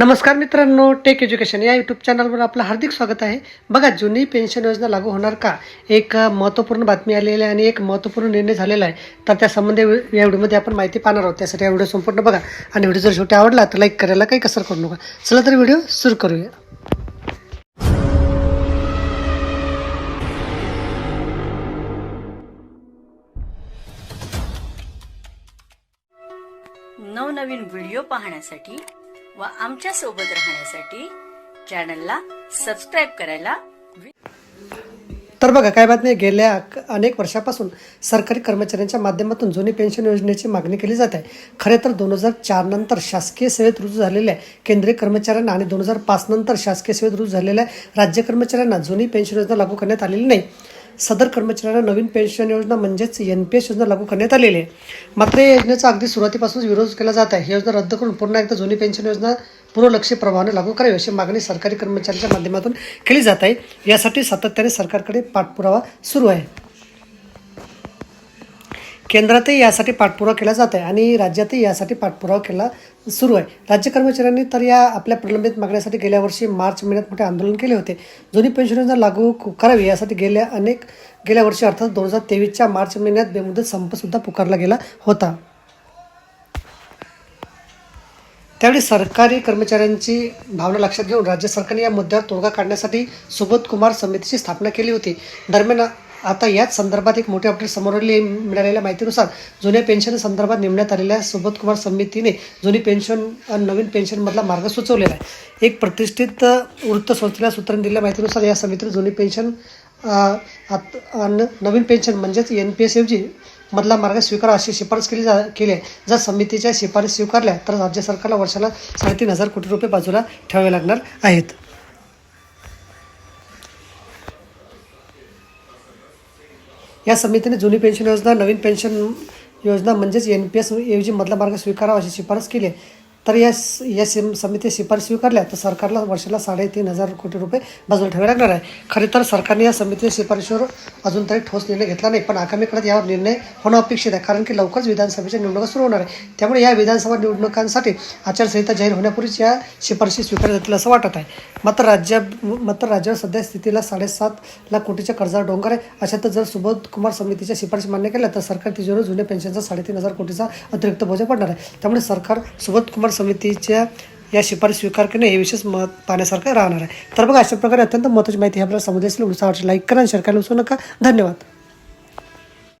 नमस्कार मित्रांनो take education या यूट्यूब चॅनलवर आपलं हार्दिक स्वागत आहे. बघा जुनी पेन्शन योजना लागू होणार का? एक महत्त्वपूर्ण बातमी आलेली आहे आणि एक महत्त्वपूर्ण निर्णय झालेला आहे. तर त्या संबंधी या व्हिडिओमध्ये आपण माहिती पाहणार आहोत. त्यासाठी हा व्हिडिओ संपूर्ण बघा. आणि व्हिडिओ जर शेवटी आवडला तर लाईक करायला काही कसर करू नका. चला तर व्हिडिओ सुरू करूया. नवनवीन व्हिडिओ पाहण्यासाठी व आमच्यासोबत राहण्यासाठी चॅनलला सबस्क्राईब करायला तर बघा काय बात नाही गेल्या अनेक वर्षापासून सरकारी कर्मचाऱ्यांच्या माध्यमातून जुनी पेन्शन योजनेची मागणी केली जात आहे. खरे तर दोन हजार चार नंतर शासकीय सेवेत रुजू झालेल्या केंद्रीय कर्मचाऱ्यांना आणि दोन हजार पाच नंतर शासकीय सेवेत रुजू झालेल्या राज्य कर्मचाऱ्यांना जुनी पेन्शन योजना लागू करण्यात आलेली नाही. सदर कर्मचाऱ्यांना नवीन पेन्शन योजना म्हणजेच एन पी एस योजना लागू करण्यात आलेली आहे. मात्र या योजनेचा अगदी सुरुवातीपासूनच विरोध केला जात आहे. ही योजना रद्द करून पुन्हा एकदा जुनी पेन्शन योजना पूर्वलक्षी प्रभावाने लागू करावी अशी मागणी सरकारी कर्मचाऱ्यांच्या माध्यमातून केली जात आहे. यासाठी सातत्याने सरकारकडे पाठपुरावा सुरू आहे. केंद्रातही यासाठी पाठपुरावा केला जात आहे आणि राज्यातही यासाठी पाठपुरावा केला सुरू आहे. राज्य कर्मचाऱ्यांनी तर या आपल्या प्रलंबित मागण्यासाठी गेल्या वर्षी मार्च महिन्यात मोठे आंदोलन केले होते. जुनी पेन्शन योजना लागू करावी यासाठी गेल्या अनेक गेल्या वर्षी अर्थात दोन हजार तेवीसच्या मार्च महिन्यात बेमुदत संपसुद्धा पुकारला गेला होता. त्यावेळी सरकारी कर्मचाऱ्यांची भावना लक्षात घेऊन राज्य सरकारने या मुद्द्यावर तोडगा काढण्यासाठी सुबोध कुमार समितीची स्थापना केली होती. दरम्यान आता याच संदर्भात एक मोठे अपडेट समोर मिळालेल्या माहितीनुसार जुन्या पेन्शन संदर्भात नेमण्यात आलेल्या सुबोध कुमार समितीने जुनी पेन्शन आणि नवीन पेन्शनमधला मार्ग सुचवलेला आहे. एक प्रतिष्ठित वृत्तसंस्थेला सूत्रांनी दिलेल्या माहितीनुसार या समितीने जुनी पेन्शन नवीन पेन्शन म्हणजेच एन पी एस ऐवजी मधला मार्ग स्वीकारा अशी शिफारस केली जा केली आहे. जर समितीच्या शिफारस स्वीकारल्या तर राज्य सरकारला वर्षाला साडेतीन हजार कोटी रुपये बाजूला ठेवावे लागणार आहेत. या समितीने जुनी पेन्शन योजना नवीन पेन्शन योजना म्हणजेच एन पी एस ऐवजी मधला मार्ग स्वीकारावा अशी शिफारस केली आहे. तर या या सिम समिती शिफारस स्वीकारल्या तर सरकारला वर्षाला साडेतीन हजार कोटी रुपये बाजूला ठेवावे लागणार आहे. खरे तर सरकारने या समितीच्या शिफारशीवर अजून तरी ठोस निर्णय घेतला नाही पण आगामी काळात यावर निर्णय होणं अपेक्षित आहे. कारण की लवकरच विधानसभेच्या निवडणुका सुरू होणार आहे. त्यामुळे या विधानसभा निवडणुकांसाठी आचारसंहिता जाहीर होण्यापूर्वीच या शिफारशी स्वीकारल्या जातील असं वाटत आहे. मात्र राज्या मात्र राज्यावर सध्या स्थितीला साडेसात लाख कोटीच्या कर्जावर डोंगर आहे. अशात जर सुबोध कुमार समितीच्या शिफारशी मान्य केल्या तर सरकार तिजोरीवर जुन्या पेन्शनचा साडेतीन हजार कोटीचा अतिरिक्त बोजा पडणार आहे. त्यामुळे सरकार सुबोध कुमार समितीच्या या शिफारस स्वीकार करणे हे विशेष मत पाहण्यासारखं राहणार आहे. तर बघा अशा प्रकारे अत्यंत महत्त्वाची माहिती आपल्याला समजली असेल लाईक करा आणि शेअर करायला विसरू नका. धन्यवाद.